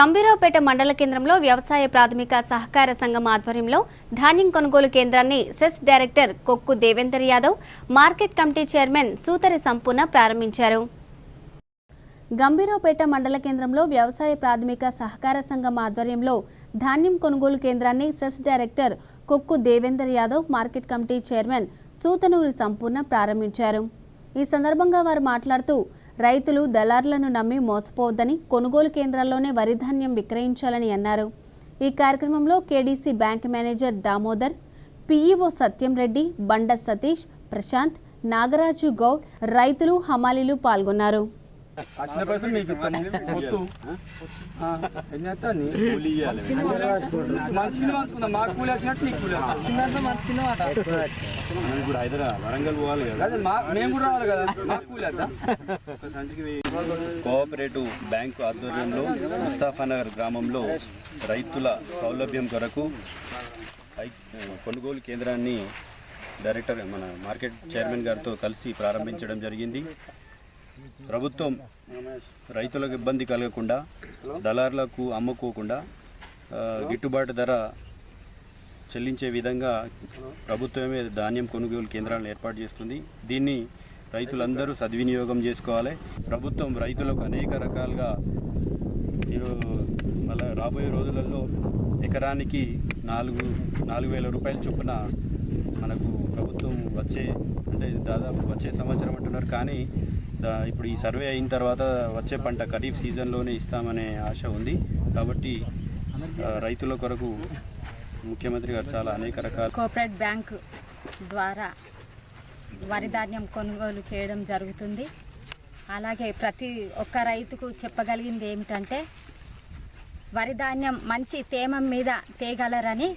గంభీరావుపేట మండల కేంద్రంలో వ్యవసాయ ప్రాథమిక సహకార సంఘం ఆధ్వర్యంలో ధాన్యం కొనుగోలు కేంద్రాన్ని cess director Kokku Devender Yadav market committee chairman Sutari Sampurna ప్రారంభించారు. గంభీరావుపేట మండల కేంద్రంలో వ్యవసాయ ప్రాథమిక సహకార సంఘం ఆధ్వర్యంలో ధాన్యం కొనుగోలు కేంద్రాన్ని cess director Kokku Devender Yadav market committee chairman Sutanuri Sampurna ప్రారంభించారు. ఈ సందర్భంగా వారు మాట్లాడుతూ రైతులు దళారులను నమ్మి మోసపోవద్దని కొనుగోలు కేంద్రాల్లోనే వరిధాన్యం విక్రయించాలని అన్నారు. ఈ కార్యక్రమంలో KDC bank manager Damodar PEO Satyam Reddy Banda Satish Prashant Nagaraju Goud రైతులు హమాలీలు పాల్గొన్నారు. వచ్చిన పైసలు మీకు ఏం? మనిషిని మాకు కూలి వచ్చినట్టు నీకు కూలి మనం ఇప్పుడు హైదరాబాద్ వరంగల్ పోవాలి కదా. అదే మా మేము కూడా రావాలి కదా. మాకు కూలి. కోఆపరేటివ్ బ్యాంకు ఆధ్వర్యంలో ముస్తాఫానగర్ గ్రామంలో రైతుల సౌలభ్యం కొరకు కొనుగోలు కేంద్రాన్ని డైరెక్టర్ మన మార్కెట్ చైర్మన్ గారితో కలిసి ప్రారంభించడం జరిగింది. ప్రభుత్వం రైతులకు ఇబ్బంది కలగకుండా దళారులకు అమ్ముకోకుండా గిట్టుబాటు ధర చెల్లించే విధంగా ప్రభుత్వమే ధాన్యం కొనుగోలు కేంద్రాలను ఏర్పాటు చేస్తుంది. దీన్ని రైతులందరూ సద్వినియోగం చేసుకోవాలి. ప్రభుత్వం రైతులకు అనేక రకాలుగా మళ్ళీ మళ్ళా రాబోయే రోజులలో ఎకరానికి నాలుగు నాలుగు వేల రూపాయల చొప్పున మనకు ప్రభుత్వం వచ్చే అంటే దాదాపు వచ్చే సంవత్సరం అంటున్నారు. కానీ ఇప్పుడు ఈ సర్వే అయిన తర్వాత వచ్చే పంట ఖరీఫ్ సీజన్లోనే ఇస్తామనే ఆశ ఉంది. కాబట్టి రైతుల కొరకు ముఖ్యమంత్రి గారు చాలా అనేక రకాల కోఆపరేట్ బ్యాంక్ ద్వారా వరి ధాన్యం కొనుగోలు చేయడం జరుగుతుంది. అలాగే ప్రతి ఒక్క రైతుకు చెప్పగలిగింది ఏమిటంటే వరి ధాన్యం మంచి తేమ మీద తేగలరని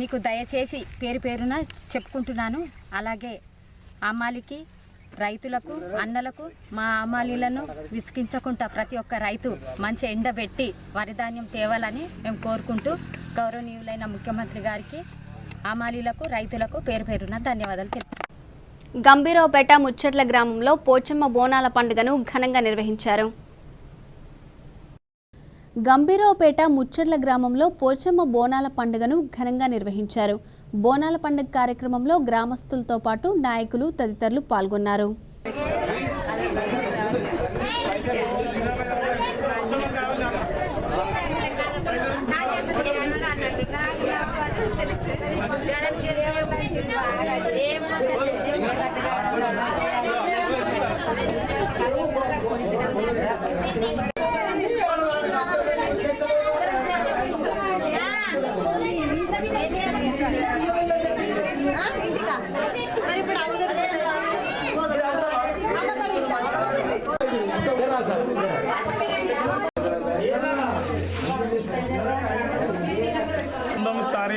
మీకు దయచేసి పేరు పేరున చెప్పుకుంటున్నాను. అలాగే అమ్మాలికి రైతులకు అన్నలకు మా అమ్మాలీలను విసిగించకుండా ప్రతి ఒక్క రైతు మంచి ఎండబెట్టి వరి ధాన్యం తేవాలని మేము కోరుకుంటూ గౌరవనీయులైన ముఖ్యమంత్రి గారికి అమాలీలకు రైతులకు పేరు పేరున ధన్యవాదాలు తెలుపు గంభీరావుపేట ముచ్చట్ల గ్రామంలో పోచమ్మ బోనాల పండుగను ఘనంగా నిర్వహించారు. గంభీరావుపేట ముచ్చర్ల గ్రామంలో పోచమ్మ బోనాల పండుగను ఘనంగా నిర్వహించారు. బోనాల పండుగ కార్యక్రమంలో గ్రామస్తులతో పాటు నాయకులు తదితరులు పాల్గొన్నారు.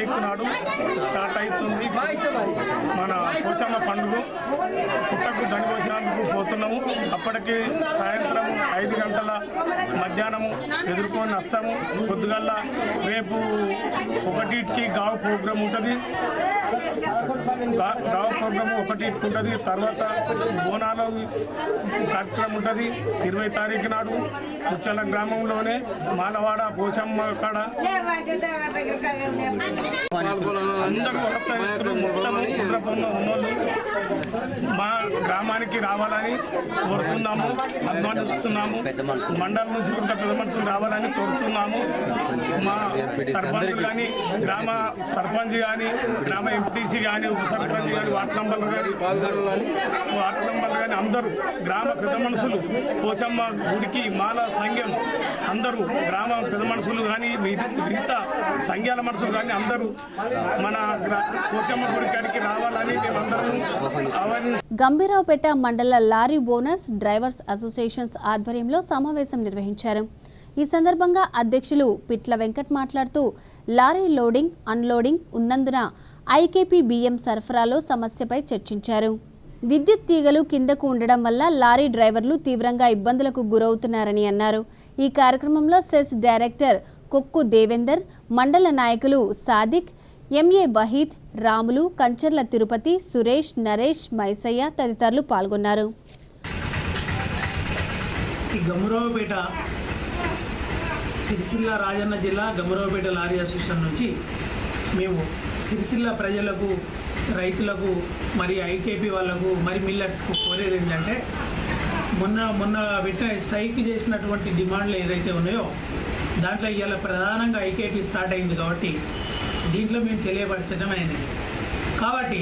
తారీఖు నాడు స్టార్ట్ అవుతుంది. మన పోచమ్మ పండుగ. పుట్టకు దండిపోసినందుకు పోతున్నాము. అప్పటికి సాయంత్రం ఐదు గంటల మధ్యాహ్నము ఎదుర్కొని వస్తాము. పొద్దుగల్ల రేపు ఒకటికి గావు ప్రోగ్రాం ఉంటుంది. గా- గావు ప్రోగ్రాము ఒకటి ఉంటుంది. తర్వాత బోనాల కార్యక్రమం ఉంటుంది. ఇరవై తారీఖు నాడు ముచ్చల గ్రామంలోనే మాలవాడ పోచమ్మ కాడ అందరూ మా గ్రామానికి రావాలని కోరుతున్నాము అభిమానిస్తున్నాము. మండలం నుంచి కూడా పెద్ద మనుషులు రావాలని కోరుతున్నాము. మా సర్పంచ్ కానీ గ్రామ సర్పంచ్ కానీ గ్రామ ఎంపీసీ కానీ ఉప సర్పంచ్ కానీ వార్డు నంబర్లు కానీ వార్డు నంబర్లు కానీ అందరూ గ్రామ పెద్ద మనుషులు పోచమ్మ గుడికి మాల సంఘం అందరూ గ్రామ పెద్ద మనుషులు కానీ మిగతా మిగతా సంఘాల మనుషులు కానీ అందరూ మన గుడి కాడికి రావాలని మేమందరం గంభీరావుపేట మండల లారీ ఓనర్స్ డ్రైవర్స్ అసోసియేషన్స్ ఆధ్వర్యంలో సమావేశం నిర్వహించారు. ఈ సందర్భంగా అధ్యక్షులు పిట్ల వెంకట్ మాట్లాడుతూ లారీ లోడింగ్ అన్లోడింగ్ ఉన్నందున ఐకేపీ బియ్యం సరఫరాలో సమస్యపై చర్చించారు. విద్యుత్ తీగలు కిందకు ఉండడం వల్ల లారీ డ్రైవర్లు తీవ్రంగా ఇబ్బందులకు గురవుతున్నారని అన్నారు. ఈ కార్యక్రమంలో సెస్ డైరెక్టర్ కొక్కు దేవేందర్ మండల నాయకులు సాదిక్ ఎంఏ వహీద్ రాములు కంచర్ల తిరుపతి సురేష్ నరేష్ మైసయ్య తదితరులు పాల్గొన్నారు. ఈ సిరిసిల్ల రాజన్న జిల్లా గమరావుపేట లారీ అసోసియేషన్ నుంచి మేము సిరిసిల్ల ప్రజలకు రైతులకు మరి ఐకేపీ వాళ్ళకు మరి మిల్లర్స్కు కోరేది ఏంటంటే మొన్న మొన్న పెట్టిన స్ట్రైక్ చేసినటువంటి డిమాండ్లు ఏదైతే ఉన్నాయో దాంట్లో ఇవాళ ప్రధానంగా ఐకేపీ స్టార్ట్ అయింది కాబట్టి దీంట్లో మేము తెలియపరచడం అయింది కాబట్టి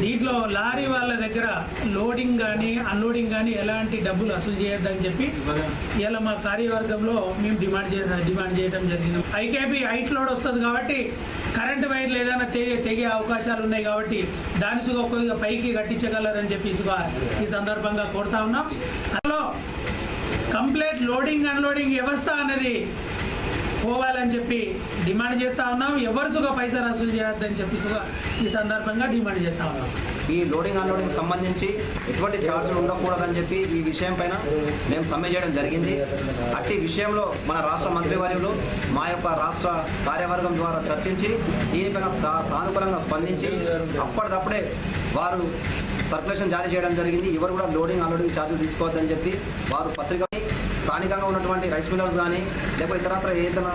దీంట్లో లారీ వాళ్ళ దగ్గర లోడింగ్ కానీ అన్లోడింగ్ కానీ ఎలాంటి డబ్బులు వసూలు చేయొద్దని చెప్పి ఇలా మా కార్యవర్గంలో మేము డిమాండ్ చే డిమాండ్ చేయడం జరిగింది. ఐకేపీ హైట్ లోడ్ వస్తుంది కాబట్టి కరెంట్ వైర్లు ఏదైనా తెగే తెగే అవకాశాలు ఉన్నాయి కాబట్టి దాని సుగ కొద్దిగా పైకి కట్టించగలరని చెప్పి ఈ సందర్భంగా కోరుతా ఉన్నాం. అందులో కంప్లీట్ లోడింగ్ అన్లోడింగ్ వ్యవస్థ అనేది పోవాలని చెప్పి డిమాండ్ చేస్తా ఉన్నాం. ఎవరు సుగా పైసా రసూలు చేయొద్దని చెప్పి సుగా ఈ సందర్భంగా డిమాండ్ చేస్తా ఉన్నాం. ఈ లోడింగ్ అన్లోడింగ్ సంబంధించి ఎటువంటి ఛార్జీలు ఉండకూడదని చెప్పి ఈ విషయం పైన మేము సమ్మె చేయడం జరిగింది. అట్టి విషయంలో మన రాష్ట్ర మంత్రివర్యులు మా యొక్క రాష్ట్ర కార్యవర్గం ద్వారా చర్చించి దీనిపైన సానుకూలంగా స్పందించి అప్పటికప్పుడే వారు సర్క్యులేషన్ జారీ చేయడం జరిగింది. ఎవరు కూడా లోడింగ్ అన్లోడింగ్ ఛార్జీలు తీసుకోవద్దని చెప్పి వారు పత్రిక స్థానికంగా ఉన్నటువంటి రైస్ మిల్లర్స్ కానీ లేకపోతే ఇతరత్ర ఏదైనా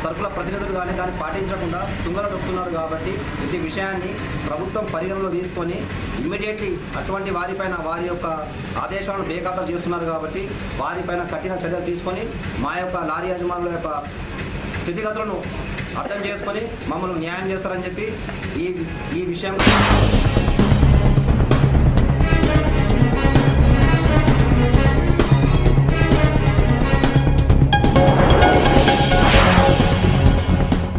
సరుకుల ప్రతినిధులు కానీ దాన్ని పాటించకుండా తుంగల దొక్కుతున్నారు కాబట్టి ప్రతి విషయాన్ని ప్రభుత్వం పరిగణలో తీసుకొని ఇమ్మీడియట్లీ అటువంటి వారిపైన వారి యొక్క ఆదేశాలను బేఖాతరు చేస్తున్నారు కాబట్టి వారిపైన కఠిన చర్యలు తీసుకొని మా యొక్క లారీ యజమానుల యొక్క స్థితిగతులను అర్థం చేసుకొని మమ్మల్ని న్యాయం చేస్తారని చెప్పి ఈ ఈ విషయం